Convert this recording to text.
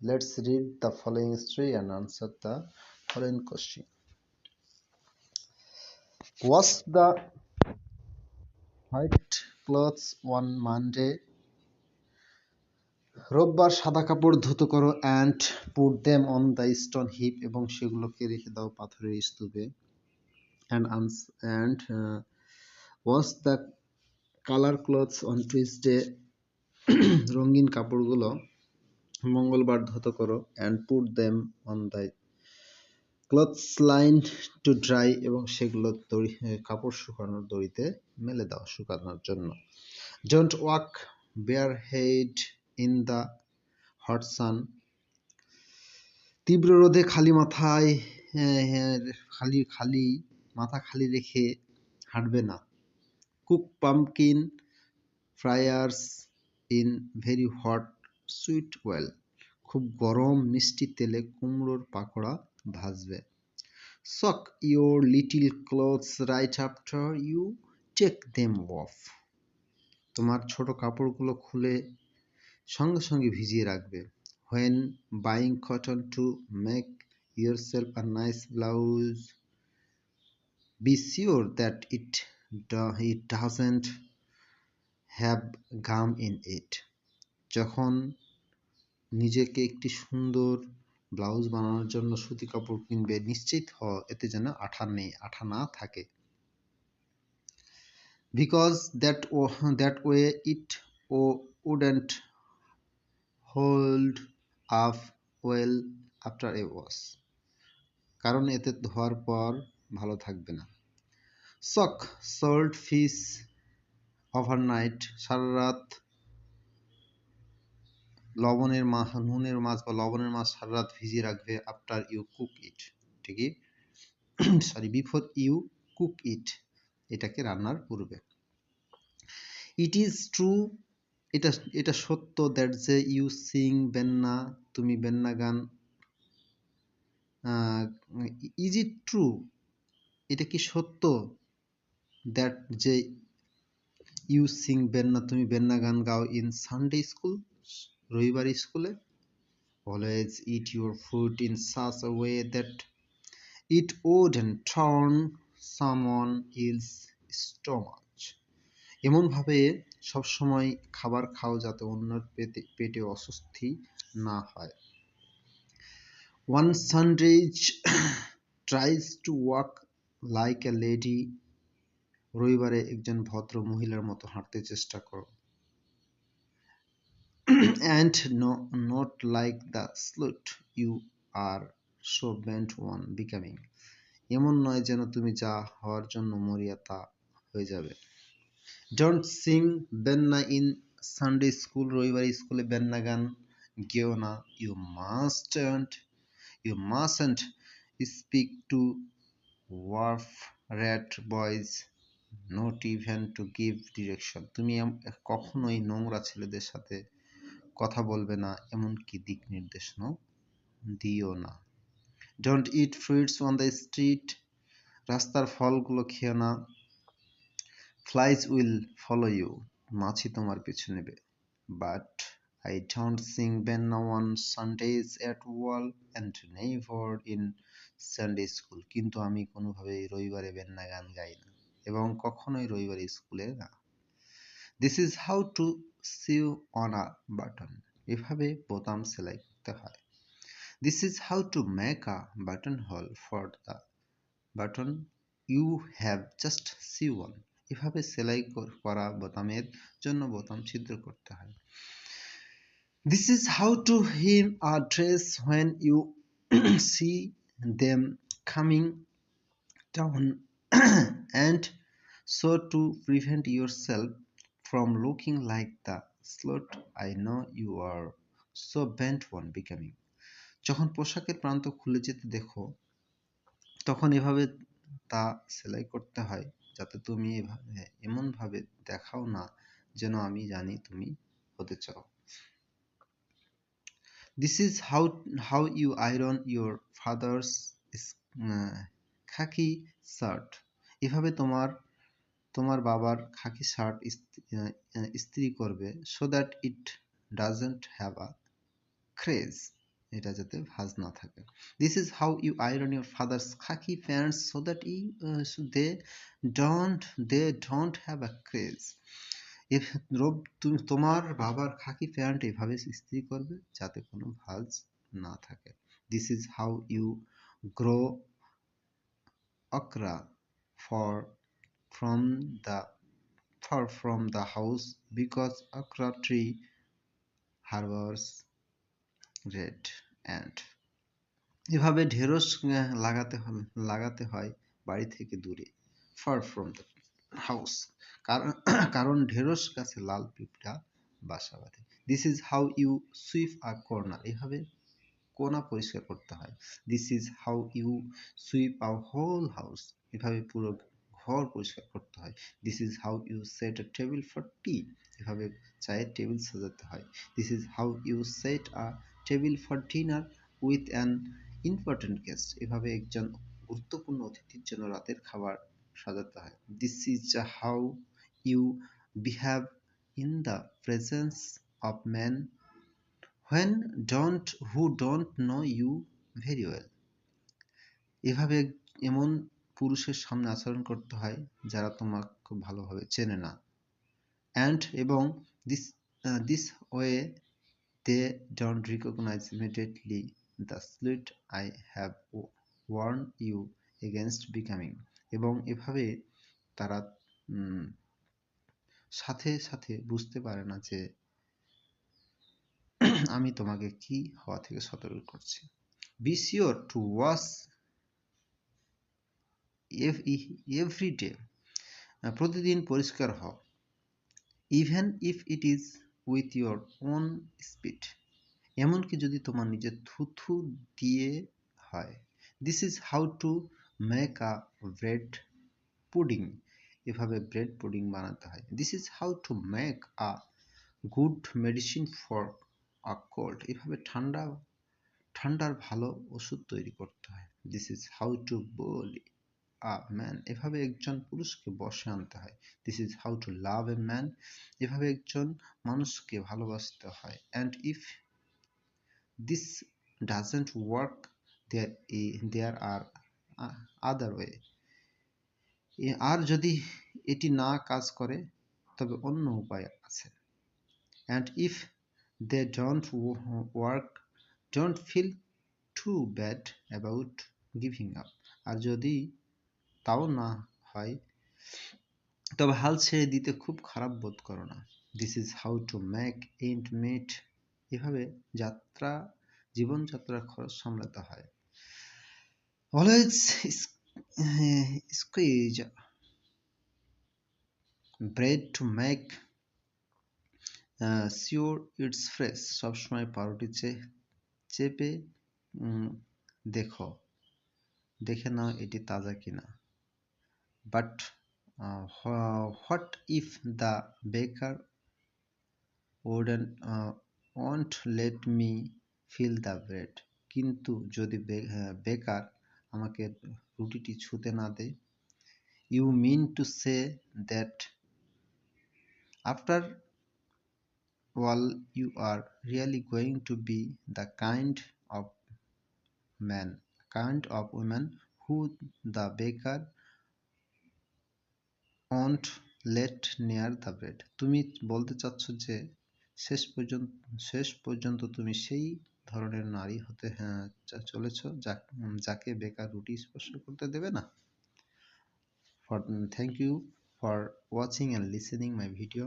Let's read the following story and answer the following question. Wash the white clothes on Monday. রোববার সাদা কাপড় ধুত করো and put them on the stone heap এবং সেগুলোকে রেখে দাও পাথরের স্তূপে and Anas and wash the colour clothes on Tuesday রঙিন কাপড়গুলো মঙ্গলবার ধুত করো and put them on the clothes line to dry এবং সেগুলো দড়ি কাপড় শুকানোর দড়িতে মেলে দাও শুকানোর জন্য। Don't walk bare head in the hot sun তীব্র রোদে খালি মাথায় খালি খালি, মাথা খালি রেখে হাঁটবে না। Cook pumpkin fritters in very hot sweet oil. খুব গরম, মিষ্টি তেলে কুমড়োর পাকোড়া ভাজবে। Soak your little cloths right after you take them off তোমার ছোট কাপড়গুলো খুলে সঙ্গে সঙ্গে ভিজিয়ে রাখবে। When buying cotton to make yourself a nice blouse be sure that it it doesn't have gum in it যখন নিজেকে একটি সুন্দর ব্লাউজ বানানোর জন্য সুতি কাপড় কিনবে, নিশ্চিত হ, এতে যেন আঠা নেই, আঠা না থাকে। Because that O that way it O wouldn't hold up well after a wash কারণ এতে ধোয়ার পর ভালো থাকবে না। সক সল্ট ফিশ ওভারনাইট সারা রাত লবণের মাছ, নুনের মাছ বা লবণের মাছ সারা রাত ভিজিয়ে রাখবে আফটার ইউ কুক ইট ঠিকই sorry before you cook it এটাকে রান্নার পূর্বে। ইট ইজ ট্রু এটা এটা সত্য দ্যাট যে ইউ সিং বেন্না তুমি বেন্না গান ইজ ইট ট্রু এটা কি সত্য দ্যাট যে ইউ সিং বেন্না তুমি বেন্না গান গাও ইন সানডে স্কুল রবিবার স্কুলে। Always eat your food in such a way that it would and turn someone else stomach এমনভাবে সবসময় খাবার খাও যাতে অন্যের পেটে পেটে অস্বস্তি না হয়। On Sundays tries to walk like a lady রবিবারে একজন ভদ্র মহিলার মতো হাঁটতে চেষ্টা করো। And no not like the slut you are so bent on becoming এমন নয় যেন তুমি যা হওয়ার জন্য মরিয়া তা হয়ে যাবে। Don't sing benna in Sunday school রবিবার স্কুলে বেন্না গান গেও না। You must you must speak to wharf rat boys not even to give direction তুমি কখনোই নোংরা ছেলেদের সাথে কথা বলবে না, এমনকি দিক নির্দেশনাও দিও না। Don't eat fruits on the street রাস্তার ফলগুলো খেও না। ফ্লাইজ উইল ফলো ইউ মাছি তোমার পিছু নেবে। But I don't sing benna on Sundays at all and never in Sunday school কিন্তু আমি কোনোভাবেই রবিবারে বেন্না গান গাই না। এবং কখনোই রবিবারে স্কুলে না। This is how to sew on a button এভাবে বোতাম সেলাই করতে হয়। This is how to make a button hole for the button you have just sew on এভাবে সেলাই করা বোতামের জন্য বোতাম ছিদ্র করতে হয়। This is how to hem a dress when you see them coming down and so to to your yourself from looking like the slut, I know you are so bent on becoming. যখন পোশাকের প্রান্ত খুলে যেতে দেখো, তখন এভাবে তা সেলাই করতে হয়, যাতে তুমি এভাবে এমনভাবে দেখাও না যেন আমি জানি তুমি হতে চাও। This is how how you iron your father's khaki shirt এভাবে তোমার তোমার বাবার খাকি শার্ট ইস্ত্রি করবে so that it doesn't have a crease এটা যাতে ভাঁজ না থাকে। This is how you iron your father's khaki pants so that you they don't they don't have a crease রব, তুমি, তোমার বাবার খাকি প্যান্ট এভাবে ইস্ত্রি করবে যাতে কোনো ভাঁজ না থাকে। This is how you grow okra for from the, far from the house because okra tree harbors red ant. এভাবে ঢেঁড়স লাগাতে লাগাতে হয় বাড়ি থেকে দূরে ফার ফ্রম দ্য হাউস কারণ কারণ ঢেঁড়স গাছে লাল পিঁপড়া বাসা বাঁধে। This is how you sweep a corner এভাবে কোনা পরিষ্কার করতে হয়। This is how you sweep a whole house এভাবে পুরো ঘর পরিষ্কার করতে হয়। This is how you set a table for tea এভাবে চায়ের টেবিল সাজাতে হয়। This is how you set a table for dinner with an important guest এভাবে একজন গুরুত্বপূর্ণ অতিথির জন্য রাতের খাবার সাজাতে হয়। This is how you behave in the presence of man when don't who don't know you very well এভাবে এমন পুরুষের সামনে আচরণ করতে হয় যারা তোমাকে ভালোভাবে চেনে না। অ্যান্ড এবং this this way they don't recognise immediately the slut I have warn you against becoming এবং এভাবে তারা সাথে সাথে বুঝতে পারে না যে আমি তোমাকে কি হওয়া থেকে সতর্ক করছি। Be sure to wash every day প্রতিদিন পরিষ্কার হও। Even if it is with your own spit এমনকি যদি তোমার নিজের থুথু দিয়ে হয়। This is how to make a bread pudding এভাবে ব্রেড পুডিং বানাতে হয়। This is how to make a good medicine for a cold এভাবে ঠান্ডা, ঠান্ডার ভালো ওষুধ তৈরি করতে হয়। This is how to bully man এভাবে একজন পুরুষকে বসে আনতে হয়। This is how to love a man এভাবে একজন মানুষকে ভালোবাসতে হয়। And if this doesn't work there there are other way আর যদি এটি না কাজ করে, তবে অন্য উপায় আছে। And if they don't work don't feel too bad about giving up আর যদি তাও না হয়। তবে হাল ছেড়ে দিতে খুব খারাপ বোধ করো না। This is how to make end meet এভাবে যাত্রা, জীবনযাত্রার খরচ সামলাতে হয়। Always squeeze bread to make sure it's fresh সবসময় পাউরুটি চেপে দেখো। দেখে নাও এটি তাজা কিনা। But what if the baker wouldn't want let me feel the bread কিন্তু যদি বেকার আমাকে রুটিটি ছুতে না দেয় you mean to say that after all you are really going to be the kind of man kind of women who the baker won't let near the bread তুমি বলতে চাচ্ছ যে শেষ পর্যন্ত শেষ পর্যন্ত তুমি সেই ধরনের নারী হতে হ্যাঁ চলেছ যাকে বেকার রুটি স্পর্শ করতে দেবে না? For thank you for watching and listening my video